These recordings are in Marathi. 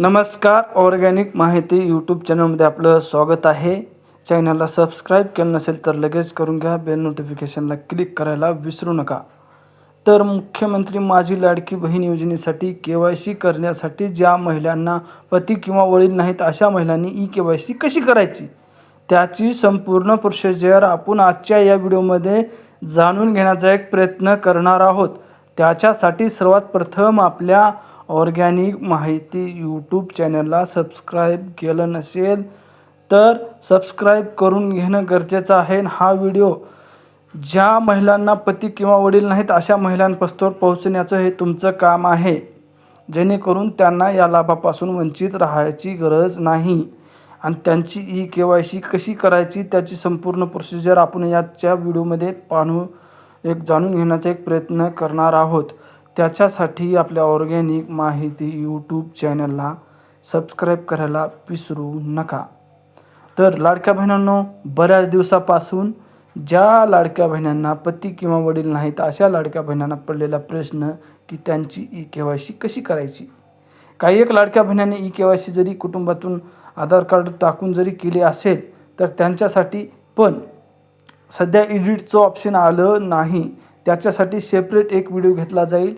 नमस्कार ऑर्गॅनिक माहिती यूट्यूब चॅनलमध्ये आपलं स्वागत आहे. चॅनलला सबस्क्राईब केलं नसेल तर लगेच करून घ्या. बेल नोटिफिकेशनला क्लिक करायला विसरू नका. तर मुख्यमंत्री माझी लाडकी बहीण योजनेसाठी के वाय सी करण्यासाठी ज्या महिलांना पती किंवा वडील नाहीत अशा महिलांनी ई के वाय सी कशी करायची? त्याची संपूर्ण प्रोसिजर आपण आजच्या या व्हिडिओमध्ये जाणून घेण्याचा एक प्रयत्न करणार आहोत. त्याच्यासाठी सर्वात प्रथम आपल्या ऑरगॅनिक माहिती यूट्यूब चॅनलला सबस्क्राईब केलं नसेल तर सबस्क्राईब करून घेणं गरजेचं आहे. हा व्हिडिओ ज्या महिलांना पती किंवा वडील नाहीत अशा महिलांपासून पोहोचण्याचं हे तुमचं काम आहे. जेणेकरून त्यांना या लाभापासून वंचित राहायची गरज नाही. आणि त्यांची ई के वाय सी कशी करायची त्याची संपूर्ण प्रोसिजर आपण याच्या व्हिडिओमध्ये पाहू एक जाणून घेण्याचा एक प्रयत्न करणार आहोत. त्याच्यासाठी आपल्या ऑर्गॅनिक माहिती यूट्यूब चॅनलला सबस्क्राईब करायला विसरू नका. तर लाडक्या बहिणांनो बऱ्याच दिवसापासून ज्या लाडक्या बहिणींना पती किंवा वडील नाहीत अशा लाडक्या बहिणींना पडलेला प्रश्न की त्यांची ई के वाय सी कशी करायची? काही एक लाडक्या बहिणींनी ई के वाय सी जरी कुटुंबातून आधार कार्ड टाकून जरी केले असेल तर त्यांच्यासाठी पण सध्या इडिटचं ऑप्शन आलं नाही. त्याच्यासाठी सेपरेट एक व्हिडिओ घेतला जाईल.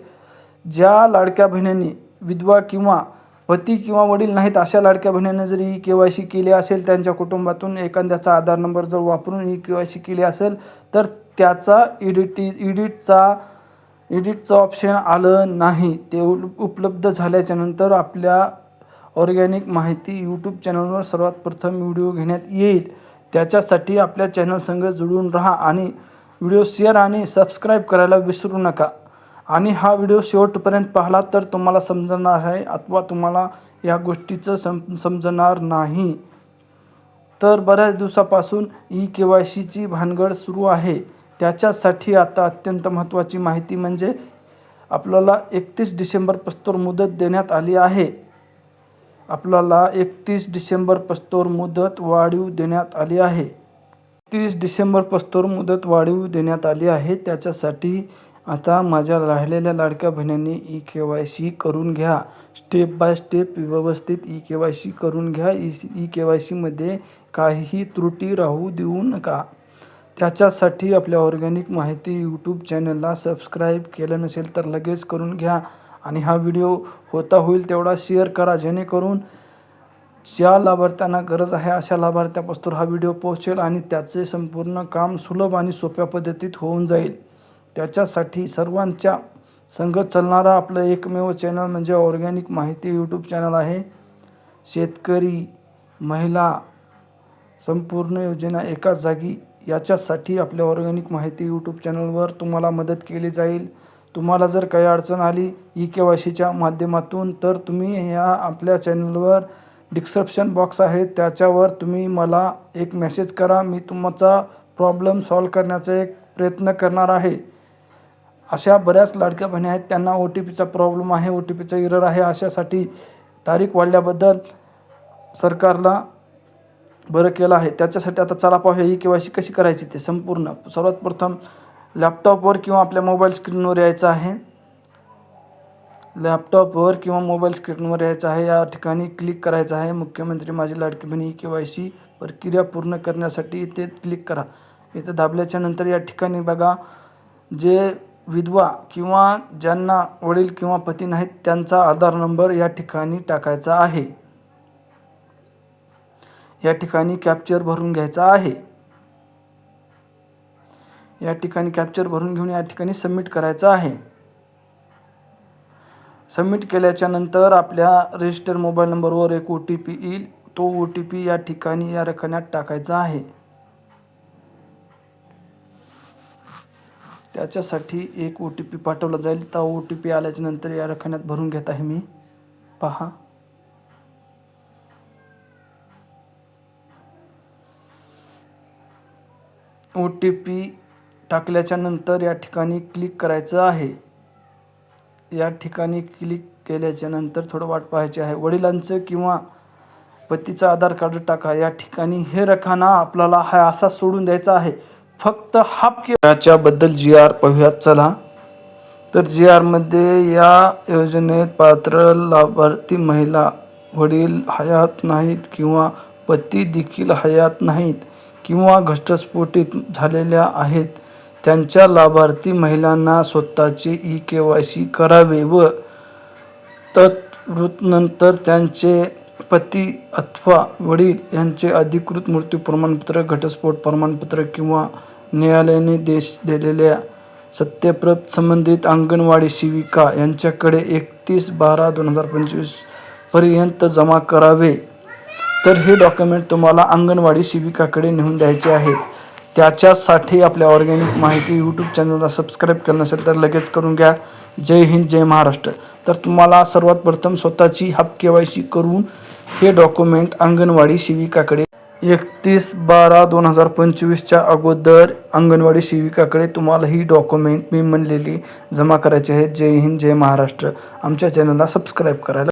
ज्या लाडक्या बहिणींनी विधवा किंवा पती किंवा वडील नाहीत अशा लाडक्या बहिणींनी जर ई के वाय सी केली असेल त्यांच्या कुटुंबातून एखाद्याचा आधार नंबर जर वापरून ई के वाय सी केली असेल तर त्याचा एडिटी इडिटचा एडिटचं ऑप्शन आलं नाही. ते उपलब्ध झाल्याच्यानंतर आपल्या ऑर्गॅनिक माहिती यूट्यूब चॅनलवर सर्वात प्रथम व्हिडिओ घेण्यात येईल. त्याच्यासाठी आपल्या चॅनलसंग जुळून राहा आणि व्हिडिओ शेअर आणि सबस्क्राईब करायला विसरू नका. आणि हा व्हिडिओ शेवटपर्यंत पाहिला तर तुम्हाला समजणार आहे अथवा तुम्हाला या गोष्टीचं सम समजणार नाही. तर बऱ्याच दिवसापासून ई के वाय सीची भानगड सुरू आहे. त्याच्यासाठी आता अत्यंत महत्त्वाची माहिती म्हणजे आपल्याला एकतीस डिसेंबर पस्तोर मुदत देण्यात आली आहे. आपल्याला एकतीस डिसेंबर पस्तोर मुदत वाढीव देण्यात आली आहे. तीस डिसेंबर पस्तोर मुदत वाढीव देण्यात आली आहे. त्याच्यासाठी आता माझ्या राहिलेल्या लाडक्या बहिणींनी ई के वाय सी करून घ्या. स्टेप बाय स्टेप व्यवस्थित ई के वाय सी करून घ्या. ई ई के वाय सीमध्ये काहीही त्रुटी राहू देऊ नका. त्याच्यासाठी आपल्या ऑर्गॅनिक माहिती यूट्यूब चॅनलला सबस्क्राईब केलं नसेल तर लगेच करून घ्या. आणि हा व्हिडिओ होता होईल तेवढा शेअर करा जेणेकरून ज्या लाभार्थ्यांना गरज आहे अशा लाभार्थ्यापासून हा व्हिडिओ पोहोचेल आणि त्याचे संपूर्ण काम सुलभ आणि सोप्या पद्धतीत होऊन जाईल. त्याच्यासाठी सर्वांच्या संगत चालणारा आपलं एकमेव चॅनल म्हणजे ऑर्गॅनिक माहिती यूट्यूब चॅनल आहे. शेतकरी महिला संपूर्ण योजना एकाच जागी. याच्यासाठी आपल्या ऑर्गॅनिक माहिती यूट्यूब चॅनलवर तुम्हाला मदत केली जाईल. तुम्हाला जर काही अडचण आली ई के वाय सीच्या माध्यमातून तर तुम्ही या आपल्या चॅनलवर डिस्क्रिप्शन बॉक्स आहे. त्याच्यावर तुम्ही मला एक मेसेज करा. मी तुमचा प्रॉब्लेम सॉल्व करण्याचा एक प्रयत्न करणार आहे. अशा बऱ्याच लाडक्या बहिणी आहेत. त्यांना ओ टी पीचा प्रॉब्लेम आहे. ओ टी पीचा इरर आहे. अशासाठी तारीख वाढल्याबद्दल सरकारला बरं केलं आहे. त्याच्यासाठी आता चला पाहूया ही के वाय सी कशी करायची ते. संपूर्ण सर्वात प्रथम लॅपटॉपवर किंवा आपल्या मोबाईल स्क्रीनवर यायचं आहे. लॅपटॉपवर किंवा मोबाईल स्क्रीनवर यायचं आहे. या ठिकाणी क्लिक करायचं आहे. मुख्यमंत्री माझी लाडकी बहिणी के वाय सी प्रक्रिया पूर्ण करण्यासाठी इथे क्लिक करा. इथं दाबल्याच्या नंतर या ठिकाणी बघा जे विधवा किंवा ज्यांना वडील किंवा पती नाहीत त्यांचा आधार नंबर या ठिकाणी टाकायचा आहे. या ठिकाणी कॅप्चर भरून घ्यायचा आहे. या ठिकाणी कॅप्चर भरून घेऊन या ठिकाणी सबमिट करायचं आहे. सबमिट केल्याच्यानंतर आपल्या रजिस्टर मोबाईल नंबरवर एक ओ टी पी येईल. तो ओ टी पी या ठिकाणी या रखण्यात टाकायचा आहे. त्याच्यासाठी एक ओ टी पी पाठवला जाईल. त्या ओ टी पी आल्याच्यानंतर या रखण्यात भरून घेत आहे मी. पहा. ओ टी पी टाकल्याच्या नंतर या ठिकाणी क्लिक करायचं आहे. या ठिकाणी क्लिक केल्याच्यानंतर थोडं वाट पाहायची आहे. वडिलांचं किंवा पतीचं आधार कार्ड टाका. या ठिकाणी हे रखाना आपल्याला हा असा सोडून द्यायचा आहे. फक्त हाफ याच्याबद्दल जी आर पाहूयात. चला. तर जी आरमध्ये या योजनेत पात्र लाभार्थी महिला वडील हयात नाहीत किंवा पती देखील हयात नाहीत किंवा घटस्फोटित झालेल्या आहेत. त्यांच्या लाभार्थी महिलांना स्वतःचे ई के वाय सी करावे व तत्नंतर त्यांचे पती अथवा वडील यांचे अधिकृत मृत्यू प्रमाणपत्र घटस्फोट प्रमाणपत्र किंवा न्यायालयाने देश दिलेल्या सत्यप्रत संबंधित अंगणवाडी सेविका यांच्याकडे एकतीस बारा दोन हजार पंचवीसपर्यंत जमा करावे. तर हे डॉक्युमेंट तुम्हाला अंगणवाडी सेविकाकडे नेऊन द्यायचे आहेत. त्याच्यासाठी आपल्या ऑर्गॅनिक माहिती यूट्यूब चॅनलला सबस्क्राईब केलं नसेल तर लगेच करून घ्या. जय हिंद जय महाराष्ट्र. तर तुम्हाला सर्वात प्रथम स्वतःची हाफ के वाय सी करून हे डॉक्युमेंट अंगणवाडी सेविकाकडे एकतीस बारा दोन हजार पंचवीसच्या अगोदर अंगणवाडी सेविकाकडे तुम्हाला ही डॉक्युमेंट मी म्हणलेली जमा करायची आहे. जय हिंद जय महाराष्ट्र. आमच्या चॅनलला सबस्क्राईब करायला